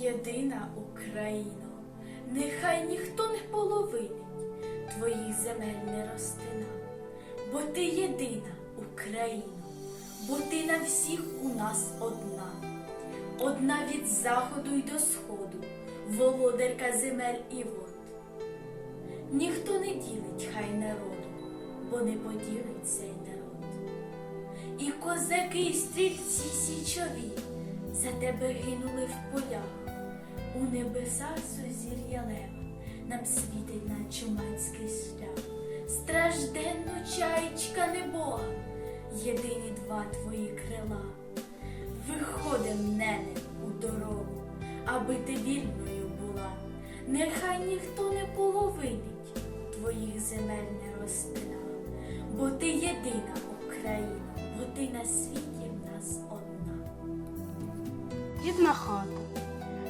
Єдина Україно, нехай ніхто не половинить твоїх земель не розтина, бо ти єдина Україно, бо ти на всіх у нас одна, одна від заходу й до сходу, володарка земель і вод. Ніхто не ділить хай народу, бо не поділить цей народ. І козаки, і стрільці січові за тебе гинули в полях. Небесах сузір'я лева нам світить на чумацький шлях. Стражденно чаєчка небога, єдині два твої крила. Виходим, нене, у дорогу, аби ти вільною була. Нехай ніхто не половинить твоїх земель не розтина, бо ти єдина Україна, бо ти на світі в нас одна. Рідна хата.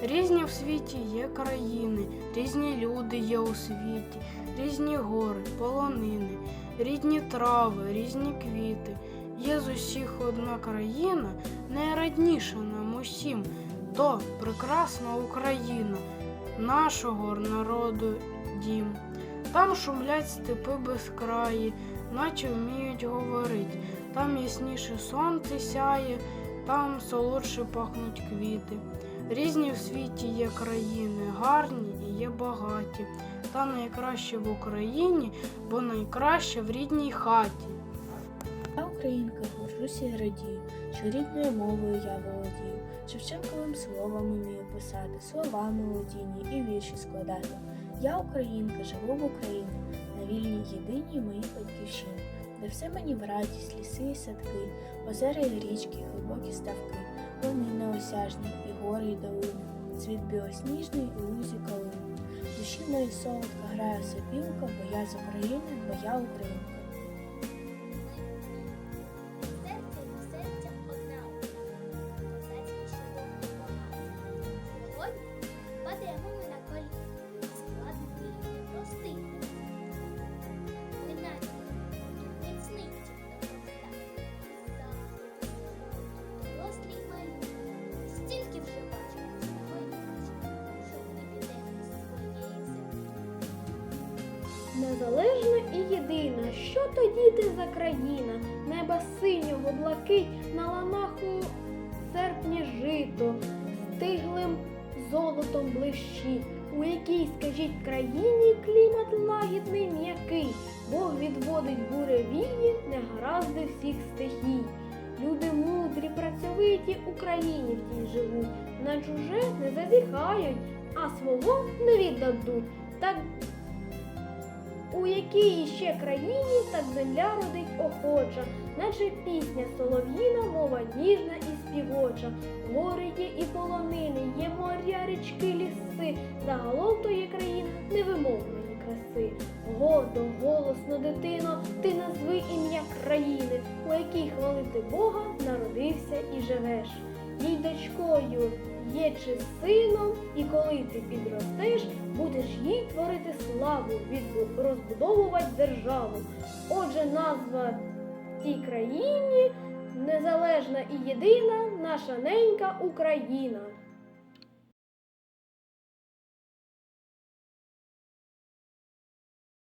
Різні в світі є країни, різні люди є у світі, різні гори, полонини, рідні трави, різні квіти. Є з усіх одна країна, найрадніша нам усім, то прекрасна Україна, нашого народу дім. Там шумлять степи безкраї, наче вміють говорить, там ясніше сонце сяє, там солодше пахнуть квіти. Різні в світі є країни, гарні і є багаті. Та найкраще в Україні, бо найкраще в рідній хаті. Я українка, горжуся і радію, що рідною мовою я володію, Шевченковим словом вмію писати, слова мелодійні і вірші складати. Я українка, живу в Україні, на вільній єдиній моїй батьківщині, де все мені в радість, ліси і садки, озера і річки, глибокі ставки, вони неосяжні, і гори, і долини, цвіт білосніжний і лузі калини. Душі моїй солодка грає сопілка, бо я з України, бо я українка. Незалежна і єдина, що тоді ти за країна, неба синього блакить, на ланах у серпні жито, стиглим золотом блищить, у якій, скажіть, країні клімат лагідний м'який, Бог відводить буревії, негаразди всіх стихій. Люди мудрі, працьовиті Україні в тій живуть, на чуже не зазіхають, а свого не віддадуть. Так у якій іще країні так земля родить охоча, наче пісня солов'їна, мова ніжна і співоча. Гори є і полонини, є моря, річки, ліси. Загалом то є країна невимовної краси. Гордо, голосно, дитино, ти назви ім'я країни, у якій хвалити Бога народився і живеш. Їй дочкою є чи сином, і коли ти підростеш, будеш їй творити славу, розбудовувати державу. Отже, назва тій країні незалежна і єдина наша ненька Україна.